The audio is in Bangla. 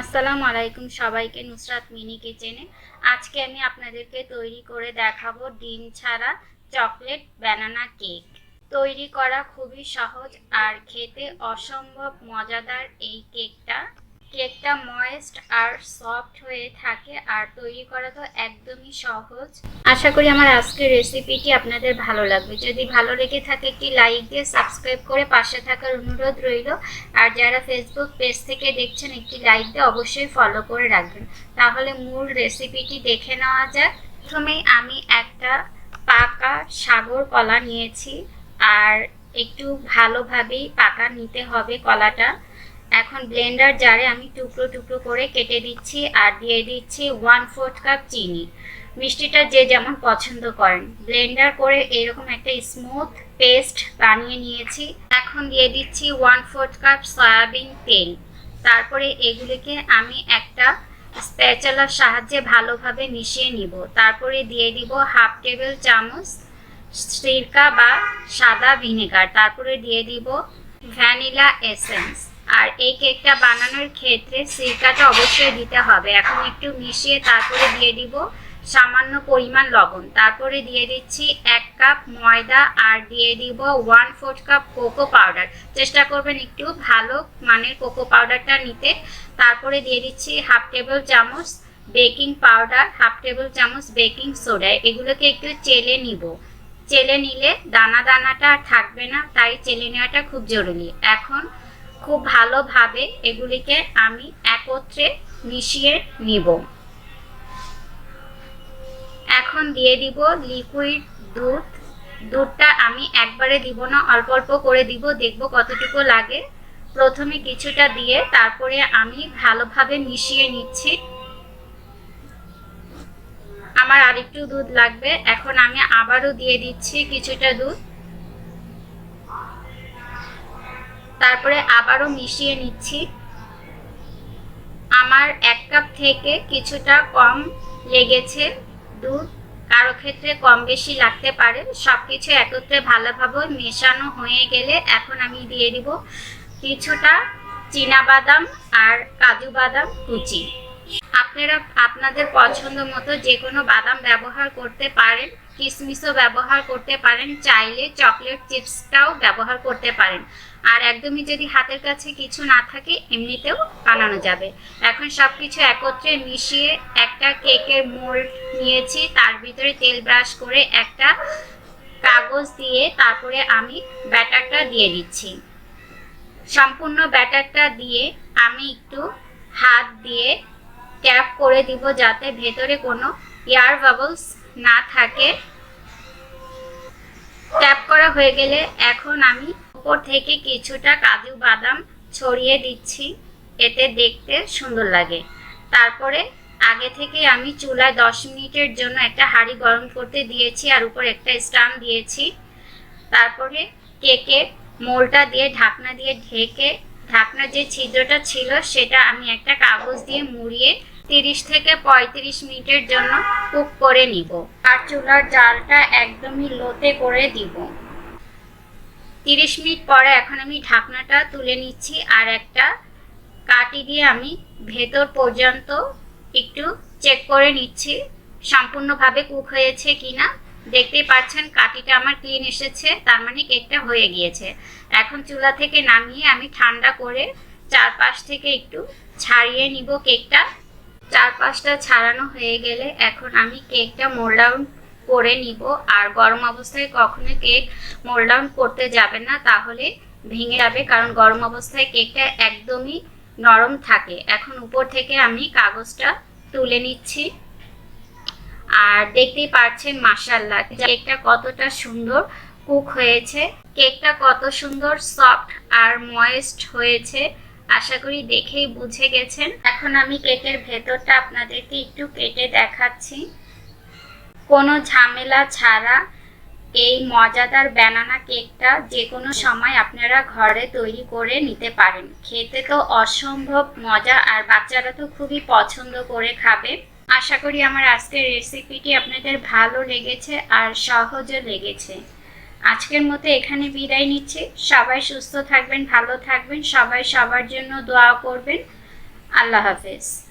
আসসালামু আলাইকুম সবাইকে নুসরাত মিনি কিচেনে। আজকে আমি আপনাদেরকে তৈরি করে দেখাবো ডিম ছাড়া চকলেট ব্যানানা কেক। তৈরি করা খুবই সহজ আর খেতে অসম্ভব মজাদার এই কেকটা। কেকটা ময়েস্ট আর সফট হয়ে থাকে আর তৈরি করা তো একদমই সহজ। আশা করি আমার আজকের রেসিপিটি আপনাদের ভালো লাগবে। যদি ভালো লেগে থাকে, একটি লাইক দিয়ে সাবস্ক্রাইব করে পাশে থাকার অনুরোধ রইল। আর যারা ফেসবুক পেজ থেকে দেখছেন, একটি লাইক দিয়ে অবশ্যই ফলো করে রাখবেন। তাহলে মূল রেসিপিটি দেখে নেওয়া যাক। প্রথমেই আমি একটা পাকা সাগর কলা নিয়েছি। আর একটু ভালোভাবেই পাকা নিতে হবে কলাটা। এখন ব্লেন্ডার জারে আমি টুকরো টুকরো করে কেটে দিচ্ছি আর দিয়ে দিচ্ছি ওয়ান ফোর্থ কাপ চিনি। মিষ্টিটা যে যেমন পছন্দ করেন। ব্লেন্ডার করে এরকম একটা স্মুথ পেস্ট বানিয়ে নিয়েছি। এখন দিয়ে দিচ্ছি ওয়ান ফোর্থ কাপ সয়াবিন তেল। তারপরে এগুলিকে আমি একটা স্প্যাচালার সাহায্যে ভালোভাবে মিশিয়ে নিব। তারপরে দিয়ে দিব হাফ টেবিল চামচ সিরকা বা সাদা ভিনেগার। তারপরে দিয়ে দিব ভ্যানিলা এসেন্স। আর এই কেকটা বানানোর ক্ষেত্রে সিরকাটা অবশ্যই দিতে হবে। এখন একটু মিশিয়ে তারপরে দিয়ে দিব সামান্য পরিমাণ লবণ। তারপরে দিয়ে দিচ্ছি এক কাপ ময়দা আর দিয়ে দিব one fourth cup cocoa powder চেষ্টা করবেন একটু ভালো মানের কোকো পাউডারটা নিতে। তারপরে দিয়ে দিচ্ছি হাফ টেবিল চামচ বেকিং পাউডার হাফ টেবিল চামচ বেকিং সোডা এগুলোকে একটু চেলে নিব। চেলে নিলে দানা দানাটা থাকবে না, তাই চেলে নেওয়াটা খুব জরুরি। এখন খুব ভালোভাবে এগুলিকে আমি একত্রে মিশিয়ে নিব। এখন দিয়ে দিব লিকুইড দুধ। দুধটা আমি একবারে দিব না, অল্প অল্প করে দিব, দেখব কতটুকু লাগে। প্রথমে কিছুটা দিয়ে তারপরে আমি ভালোভাবে মিশিয়ে নিচ্ছি। আমার আরেকটু দুধ লাগবে, এখন আমি আবারও দিয়ে দিচ্ছি কিছুটা দুধ। তারপরে আবারও মিশিয়ে নিচ্ছি। আমার এক কাপ থেকে কিছুটা কম লেগেছে দুধ। কারও ক্ষেত্রে কম বেশি লাগতে পারে। সব কিছু একত্রে ভালোভাবে মেশানো হয়ে গেলে এখন আমি দিয়ে দিব কিছুটা বাদাম আর কাজু বাদাম কুচি। আপনারা, আপনাদের পছন্দ মতো যে কোনো বাদাম ব্যবহার করতে পারেন। কিশমিশও ব্যবহার করতে পারেন, চাইলে চকলেট চিপসটাও ব্যবহার করতে পারেন। আর একদমই যদি হাতের কাছে কিছু না থাকে, এমনিতেও বানানো যাবে। এখন সব কিছু একত্রে মিশিয়ে একটা কেকের মোল্ড নিয়েছি, তার ভিতরে তেল ব্রাশ করে একটা কাগজ দিয়ে তারপরে আমি ব্যাটারটা দিয়ে দিচ্ছি। সম্পূর্ণ ব্যাটারটা দিয়ে আমি একটু হাত দিয়ে ট্যাপ করে দিব যাতে ভেতরে কোনো এয়ার বাবলস না থাকে। ট্যাপ করা হয়ে গেলে এখন আমি উপর থেকে কিছুটা কাজু বাদাম ছড়িয়ে দিচ্ছি। এতে দেখতে সুন্দর লাগে। তারপরে আগে থেকে আমি চুলায় দশ মিনিটের জন্য একটা হাঁড়ি গরম করতে দিয়েছি আর উপর একটা স্টান দিয়েছি। তারপরে কেকে মোলটা দিয়ে ঢাকনা দিয়ে ঢেকে, ঢাকনার যে ছিদ্রটা ছিল সেটা আমি একটা কাগজ দিয়ে মুড়িয়ে তিরিশ থেকে পঁয়ত্রিশ মিনিটের জন্য কুক করে নিব আর চুলার জালটা একদমই লোতে করে দিব। তিরিশ মিনিট পরে এখন আমি ঢাকনাটা তুলে নিচ্ছি আর একটা কাটি দিয়ে আমি ভেতর পর্যন্ত একটু চেক করে নিচ্ছি সম্পূর্ণভাবে কুক হয়েছে কিনা। দেখতেই পাচ্ছেন কাটিটা আমার ক্লিন এসেছে, তার মানে কেকটা হয়ে গিয়েছে। এখন চুলা থেকে নামিয়ে আমি ঠান্ডা করে চারপাশ থেকে একটু ছাড়িয়ে নিব কেকটা। চারপাশটা ছাড়ানো হয়ে গেলে এখন আমি কেকটা মোল ডাউন করে নিব। আর গরম অবস্থায় কখনো কেক মোল ডাউন করতে যাবে না, তাহলে ভেঙে যাবে। কারণ গরম অবস্থায় কেকটা একদমই নরম থাকে। এখন উপর থেকে আমি কাগজটা তুলে নিচ্ছি। আর দেখতেই পাচ্ছেন মাসাল্লাহ কেকটা কতটা সুন্দর কুক হয়েছে। কেকটা কত সুন্দর, সফট আর ময়েস্ট হয়েছে। আশা করি দেখেই বুঝে গেছেন। এখন আমি কেকের ভেতরটা আপনাদেরকে একটু কেটে দেখাচ্ছি। কোনো ঝামেলা ছাড়া এই মজাদার ব্যানানা কেকটা যে কোনো সময় আপনারা ঘরে তৈরি করে নিতে পারেন। খেতে তো অসম্ভব মজা, আর বাচ্চারা তো খুবই পছন্দ করে খাবে। আশা করি আমার আজকের রেসিপিটি আপনাদের ভালো লেগেছে আর সহজও লেগেছে। আজকের মতো এখানে বিদায় নিচ্ছি। সবাই সুস্থ থাকবেন, ভালো থাকবেন, সবাই সবার জন্য দোয়া করবেন। আল্লাহ হাফেজ।